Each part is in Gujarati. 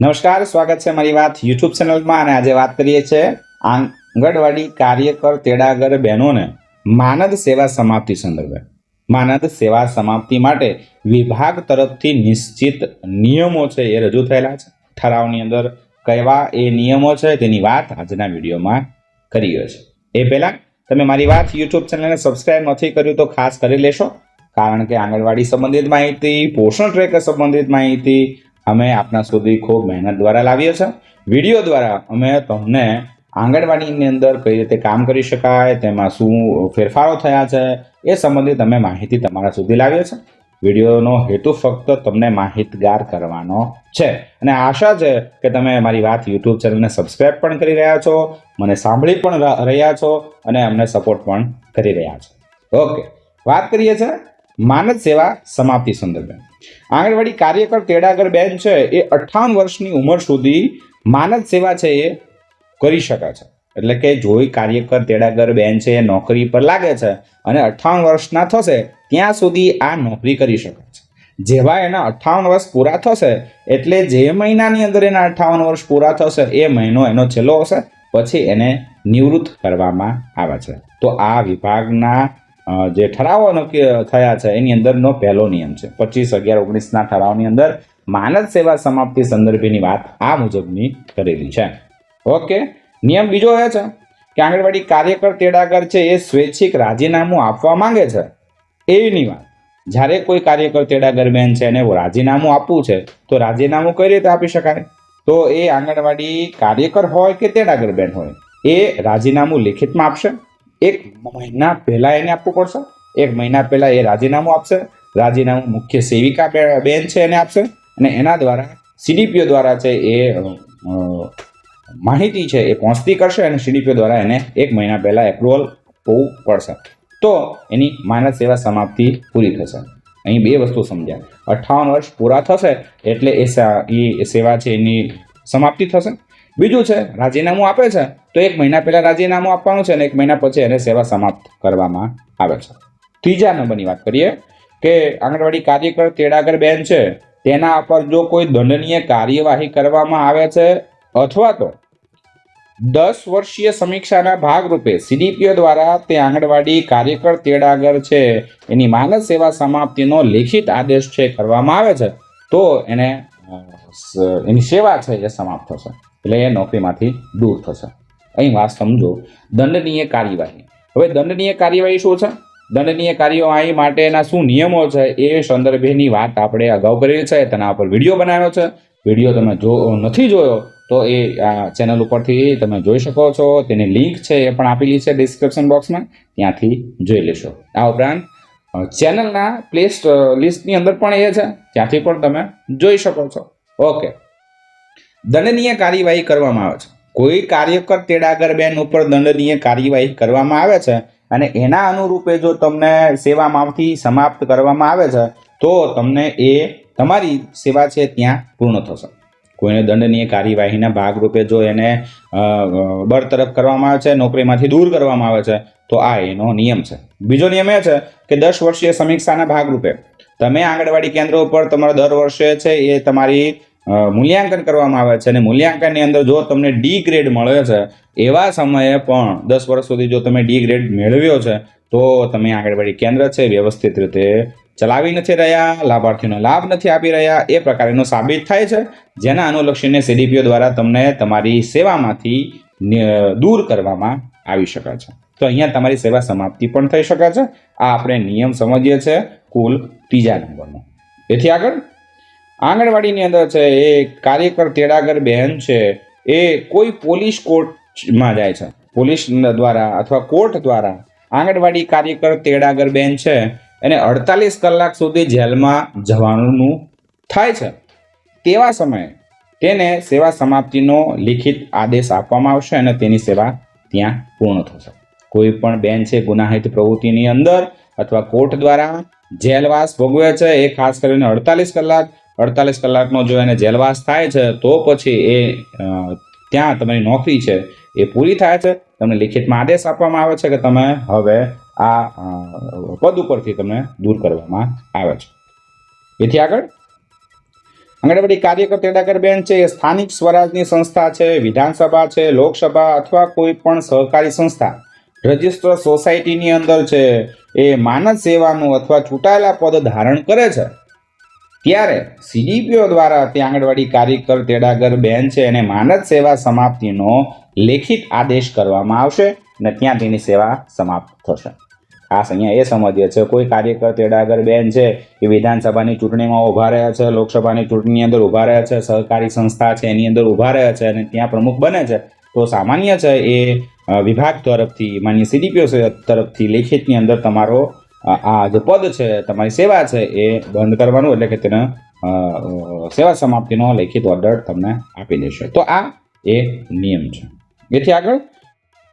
નમસ્કાર, સ્વાગત છે મારી વાત યુટ્યુબ ચેનલમાં અને આજે વાત કરીએ છીએ આંગણવાડી કાર્યકર તેડાગર બહેનોને માનદ સેવા સમાપ્તિ સંદર્ભે. માનદ સેવા સમાપ્તિ માટે વિભાગ તરફથી નિશ્ચિત નિયમો છે એ રજૂ થયેલા છે. ઠરાવની અંદર કયા એ નિયમો છે તેની વાત આજના વિડીયોમાં કરીએ છે. એ પહેલાં તમે મારી વાત યુટ્યુબ ચેનલને સબસ્ક્રાઇબ નથી કર્યું તો ખાસ કરી લેશો, કારણ કે આંગણવાડી સંબંધિત માહિતી, પોષણ ટ્રેકર સંબંધિત માહિતી અમે આપના સુધી ખૂબ મહેનત દ્વારા લાવીએ છીએ વીડિયો દ્વારા અમે તમને આંગણવાડીની અંદર કઈ રીતે કામ કરી શકાય, તેમાં શું ફેરફારો થયા છે, એ સંબંધિત અમે માહિતી તમારા સુધી લાવીએ છીએ વિડીયોનો હેતુ ફક્ત તમને માહિતગાર કરવાનો છે. અને આશા છે કે તમે મારી વાત યુટ્યુબ ચેનલને સબસ્ક્રાઇબ પણ કરી રહ્યા છો, મને સાંભળી પણ રહ્યા છો અને અમને સપોર્ટ પણ કરી રહ્યા છો. ઓકે, વાત કરીએ છીએ માનદ સેવા સમાપ્તિ સંદર્ભે. આંગણવાડી કાર્યકર તેડાગર બેન છે, એ અઠ્ઠાવન વર્ષની ઉંમર સુધી માનદ સેવા છે એ કરી શકે છે. એટલે કે જોઈ કાર્યકર તેડાગર બેન છે એ નોકરી પર લાગે છે અને અઠ્ઠાવન વર્ષના થશે, ત્યાં સુધી આ નોકરી કરી શકે છે. જેવા એના અઠ્ઠાવન વર્ષ પૂરા થશે, એટલે જે મહિનાની અંદર એના અઠ્ઠાવન વર્ષ પૂરા થશે, એ મહિનો એનો છેલ્લો હશે, પછી એને નિવૃત્ત કરવામાં આવે છે. તો આ વિભાગના જે ઠરાવો નક્કી થયા છે, એની અંદરનો પહેલો નિયમ છે. પચીસ અગિયાર ઓગણીસના ઠરાવની અંદર માનદ સેવા સમાપ્તિ સંદર્ભેની વાત આ મુજબની કરેલી છે. ઓકે, નિયમ બીજો એ છે કે આંગણવાડી કાર્યકર તેડાગર છે એ સ્વૈચ્છિક રાજીનામું આપવા માંગે છે. એની વાત, જ્યારે કોઈ કાર્યકર તેડાગર બેન છે એને રાજીનામું આપવું છે, તો રાજીનામું કઈ રીતે આપી શકાય? તો એ આંગણવાડી કાર્યકર હોય કે તેડાગર બેન હોય, એ રાજીનામું લિખિતમાં આપશે. એક મહિના પહેલા એને આપવું પડશે. એક મહિના પહેલા એ રાજીનામું આપશે. રાજીનામું મુખ્ય સેવિકા બેન છે એને આપશે. અને એના દ્વારા સીડીપીઓ દ્વારા છે એ માહિતી છે એ પહોંચતી કરશે અને સીડીપીઓ દ્વારા એને એક મહિના પહેલાં એપ્રુવલ હોવું પડશે. તો એની માનદ સેવા સમાપ્તિ પૂરી થશે. અહીં બે વસ્તુ સમજ્યા. અઠ્ઠાવન વર્ષ પૂરા થશે એટલે એ સેવા છે એની સમાપ્તિ થશે. બીજું છે, રાજીનામું આપે છે, તો એક મહિના પહેલાં રાજીનામું આપવાનું છે અને એક મહિના પછી એને સેવા સમાપ્ત કરવામાં આવે છે. ત્રીજા નંબરની વાત કરીએ કે આંગણવાડી કાર્યકર તેડાગર બેન છે, તેના પર જો કોઈ દંડનીય કાર્યવાહી કરવામાં આવે છે અથવા તો દસ વર્ષીય સમીક્ષાના ભાગરૂપે સીડીપીઓ દ્વારા તે આંગણવાડી કાર્યકર તેડાગર છે, એની માનસ સેવા સમાપ્તિનો લેખિત આદેશ છે કરવામાં આવે છે, તો એને એની સેવા છે એ સમાપ્ત થશે. એટલે એ નોકરીમાંથી દૂર થશે. અહીં વાત સમજો, દંડનીય કાર્યવાહી. હવે દંડનીય કાર્યવાહી શું છે? દંડનીય કાર્યવાહી માટેના શું નિયમો છે એ સંદર્ભેની વાત આપણે અગાઉ કરેલી છે, તેના પર વીડિયો બનાવ્યો છે. વીડિયો તમે જો નથી જોયો, તો એ આ ચેનલ ઉપરથી તમે જોઈ શકો છો. તેની લિંક છે એ પણ આપેલી છે ડિસ્ક્રિપ્શન બોક્સમાં ત્યાંથી જોઈ લેશો. આ ઉપરાંત ચેનલના પ્લેસ લિસ્ટની અંદર પણ એ છે. ત્યાંથી પણ તમે જોઈ શકો છો. ઓકે. દંડનીય કાર્યવાહી કરવામાં આવે છે. કોઈ કાર્યકર તેડાગર બેન ઉપર દંડનીય કાર્યવાહી કરવામાં આવે છે અને એના અનુરૂપે જો તમને સેવામાંથી સમાપ્ત કરવામાં આવે છે, તો તમને એ તમારી સેવા છે ત્યાં પૂર્ણ થશે. કોઈને દંડનીય કાર્યવાહીના ભાગરૂપે જો એને બરતરફ કરવામાં આવે છે, નોકરીમાંથી દૂર કરવામાં આવે છે, તો આ એનો નિયમ છે. બીજો નિયમ એ છે કે દસ વર્ષીય સમીક્ષાના ભાગરૂપે. તમે આંગણવાડી કેન્દ્ર ઉપર તમારા દર વર્ષે છે એ તમારી મૂલ્યાંકન કરવામાં આવે છે અને મૂલ્યાંકનની અંદર જો તમને ડી ગ્રેડ મળે છે, એવા સમયે પણ દસ વર્ષ સુધી જો તમે ડી ગ્રેડ મેળવ્યો છે, તો તમે આંગણવાડી કેન્દ્ર છે, વ્યવસ્થિત રીતે ચલાવી નથી રહ્યા લાભાર્થીનો લાભ નથી આપી રહ્યા, એ પ્રકારનો સાબિત થાય છે. જેના અનુલક્ષીને સીડીપીઓ દ્વારા તમને તમારી સેવામાંથી દૂર કરવામાં આવી શકે છે. તો અહીંયા તમારી સેવા સમાપ્તિ પણ થઈ શકે છે. આ આપણે નિયમ સમજીએ છીએ કુલ ત્રીજા નંબરનો. એથી આગળ આંગણવાડીની અંદર છે, એ કાર્યકર તેડાગર બહેન છે, એ કોઈ પોલીસ કોર્ટમાં જાય છે. પોલીસ દ્વારા અથવા કોર્ટ દ્વારા આંગણવાડી કાર્યકર તેડાગર બેન છે, એને અડતાલીસ કલાક સુધી જેલમાં જવાનું થાય છે. તેવા સમયે તેને સેવા સમાપ્તિનો લિખિત આદેશ આપવામાં આવશે અને તેની સેવા ત્યાં પૂર્ણ થશે. કોઈ પણ બેન છે, ગુનાહિત પ્રવૃત્તિની અંદર અથવા કોર્ટ દ્વારા જેલવાસ ભોગવે છે, એ ખાસ કરીને અડતાલીસ કલાક અડતાલીસ કલાકનો જો એને જેલવાસ થાય છે, તો પછી એ ત્યાં તમારી નોકરી છે, એ પૂરી થાય છે. તમને લિખિતમાં આદેશ આપવામાં આવે છે કે તમે હવે આ પદ ઉપરથી તમને દૂર કરવામાં આવે છે. એથી આગળ? આંગણવાડી કાર્યકર તેડાગર બેન છે, એ સ્થાનિક સ્વરાજની સંસ્થા છે, વિધાનસભા છે, લોકસભા અથવા કોઈ પણ સહકારી સંસ્થા. રજિસ્ટર સોસાયટીની અંદર છે, એ માનદ સેવાનું અથવા ચૂંટાયેલા પદ ધારણ કરે છે. ત્યારે સીડીપીઓ દ્વારા તે આંગણવાડી કાર્યકર, તેડાગર, બેન છે એને માનદ સેવા સમાપ્તિનો લેખિત આદેશ કરવામાં આવશે અને ત્યાં તેની સેવા સમાપ્ત થશે. ખાસ અહીંયા એ સમજીએ છે કોઈ કાર્યકર, તેડાગર, બેન છે એ વિધાનસભાની ચૂંટણીમાં ઊભા રહ્યા છે, લોકસભાની ચૂંટણીની અંદર ઊભા રહ્યા છે, સહકારી સંસ્થા છે, એની અંદર ઊભા રહ્યા છે અને ત્યાં પ્રમુખ બને છે, તો સામાન્ય છે એ વિભાગ તરફથી, માન્ય સીડીપીઓ તરફથી લેખિતની અંદર તમારો આ જે પદ છે, તમારી સેવા છે, એ બંધ કરવાનું, એટલે કે તેને સેવા સમાપ્તિનો લેખિત ઓર્ડર તમને આપી દેશે. તો આ એ નિયમ છે. એથી આગળ?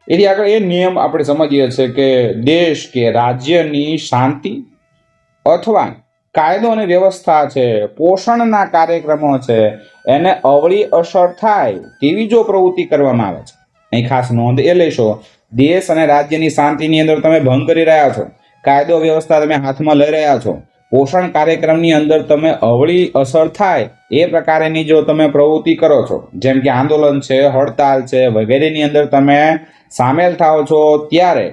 એથી આગળ એ નિયમ આપણે સમજીએ છીએ કે દેશ કે રાજ્યની શાંતિ અથવા કાયદો અને વ્યવસ્થા છે, પોષણના કાર્યક્રમો છે, એને અવળી અસર થાય તેવી જો પ્રવૃત્તિ કરવામાં આવે છે. અહીં ખાસ નોંધ એ લેશો, દેશ અને રાજ્યની શાંતિની અંદર તમે ભંગ કરી રહ્યા છો. કાયદો વ્યવસ્થા તમે હાથમાં લઈ રહ્યા છો. પોષણ કાર્યક્રમની અંદર તમે અવળી અસર થાય એ પ્રકારેની જો તમે પ્રવૃત્તિ કરો છો, જેમ કે આંદોલન છે, હડતાલ છે, વગેરેની અંદર તમે સામેલ થાઓ છો, ત્યારે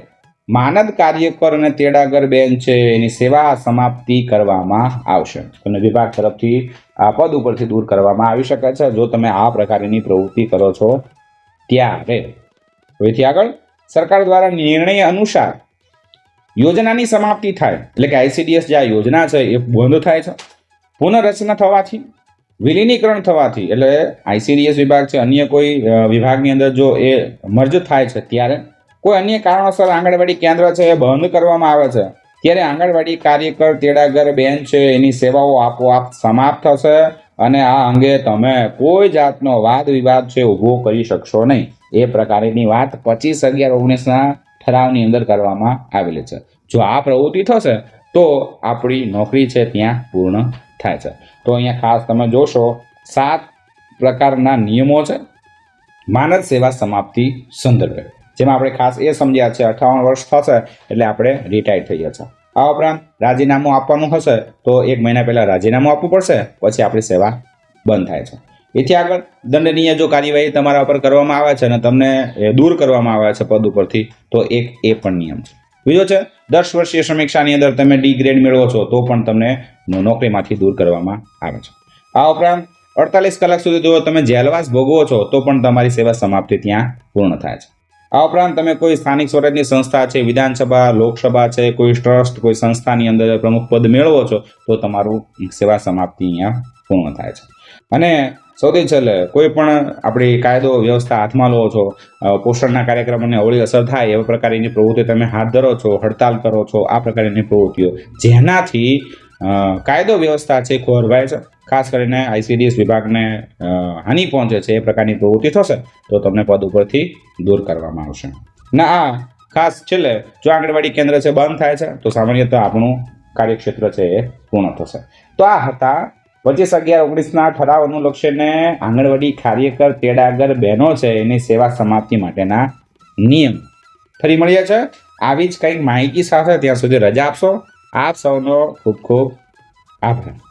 માનદ કાર્યકર અને તેડાગર બેન છે, એની સેવા સમાપ્તિ કરવામાં આવશે. તમને વિભાગ તરફથી આ પદ ઉપરથી દૂર કરવામાં આવી શકે છે. જો તમે આ પ્રકારની પ્રવૃત્તિ કરો છો, ત્યારે હવેથી આગળ, સરકાર દ્વારા નિર્ણય અનુસાર યોજનાની સમાપ્તિ થાય. એટલે કે આઈસીડીએસ જે આ યોજના છે એ બંધ થાય છે. પુનઃરચના થવાથી, વિલીનીકરણ થવાથી, એટલે આઈસીડીએસ વિભાગ છે, અન્ય કોઈ વિભાગની અંદર જો એ મર્જ થાય છે ત્યારે, કોઈ અન્ય કારણોસર આંગણવાડી કેન્દ્ર છે એ બંધ કરવામાં આવે છે. ત્યારે આંગણવાડી કાર્યકર, તેડાગર, બેન છે, એની સેવાઓ આપોઆપ સમાપ્ત થશે અને આ અંગે તમે કોઈ જાતનો વાદ વિવાદ છે, ઊભો કરી શકશો નહીં. એ પ્રકારની વાત પચીસ અગિયાર ઓગણીસના ઠરાવની અંદર કરવામાં આવેલી છે. જો આ પ્રવૃત્તિ થશે, તો આપણી નોકરી છે ત્યાં પૂર્ણ થાય છે. તો અહીંયા ખાસ તમે જોશો, સાત પ્રકારના નિયમો છે. માનદ સેવા સમાપ્તિ સંદર્ભે. જેમાં આપણે ખાસ એ સમજ્યા છે, અઠાવન વર્ષ થશે એટલે આપણે રિટાયર થઈએ છીએ આ ઉપરાંત રાજીનામું આપવાનું હશે, તો એક મહિના પહેલાં રાજીનામું આપવું પડશે, પછી આપણી સેવા બંધ થાય છે. એથી આગળ દંડનીય જો કાર્યવાહી તમારા ઉપર કરવામાં આવે છે અને તમને દૂર કરવામાં આવે છે પદ ઉપરથી, તો એક એ પણ નિયમ છે. બીજો છે, દસ વર્ષીય સમીક્ષાની અંદર તમે ડી ગ્રેડ મેળવો છો, તો પણ તમને નોકરીમાંથી દૂર કરવામાં આવે છે. આ ઉપરાંત અડતાલીસ કલાક સુધી જો તમે જેલવાસ ભોગવો છો, તો પણ તમારી સેવા સમાપ્તિ ત્યાં પૂર્ણ થાય છે. આ ઉપરાંત તમે કોઈ સ્થાનિક સ્વરાજની સંસ્થા છે, વિધાનસભા, લોકસભા છે, કોઈ ટ્રસ્ટ, કોઈ સંસ્થાની અંદર પ્રમુખ પદ મેળવો છો, તો તમારું સેવા સમાપ્તિ અહીંયા પૂર્ણ થાય છે. અને સૌથી છેલ્લે, કોઈ પણ આપણી કાયદો વ્યવસ્થા હાથમાં લો છો પોષણના કાર્યક્રમોને અવળી અસર થાય એવા પ્રકારની પ્રવૃત્તિ તમે હાથ ધરો છો, હડતાલ કરો છો, આ પ્રકારની પ્રવૃત્તિઓ. જેનાથી કાયદો વ્યવસ્થા છે ખોરવાય છે, ખાસ કરીને આઈસીડીએસ વિભાગને હાનિ પહોંચે છે એ પ્રકારની પ્રવૃત્તિ થશે, તો તમને પદ ઉપરથી દૂર કરવામાં આવશે. ના, આ, ખાસ છેલ્લે, જો આંગણવાડી કેન્દ્ર છે બંધ થાય છે, તો સામાન્યતઃ આપણું કાર્યક્ષેત્ર છે એ પૂર્ણ થશે. તો આ હતા પચીસ અગિયાર ઓગણીસના ઠરાવ અનુલક્ષીને આંગણવાડી કાર્યકર તેડાગર બહેનો છે, એની સેવા સમાપ્તિ માટેના નિયમ. ફરી મળીએ છે આવી જ કંઈક માહિતી સાથે ત્યાં સુધી રજા આપશો. આપ સૌનો ખૂબ ખૂબ આભાર.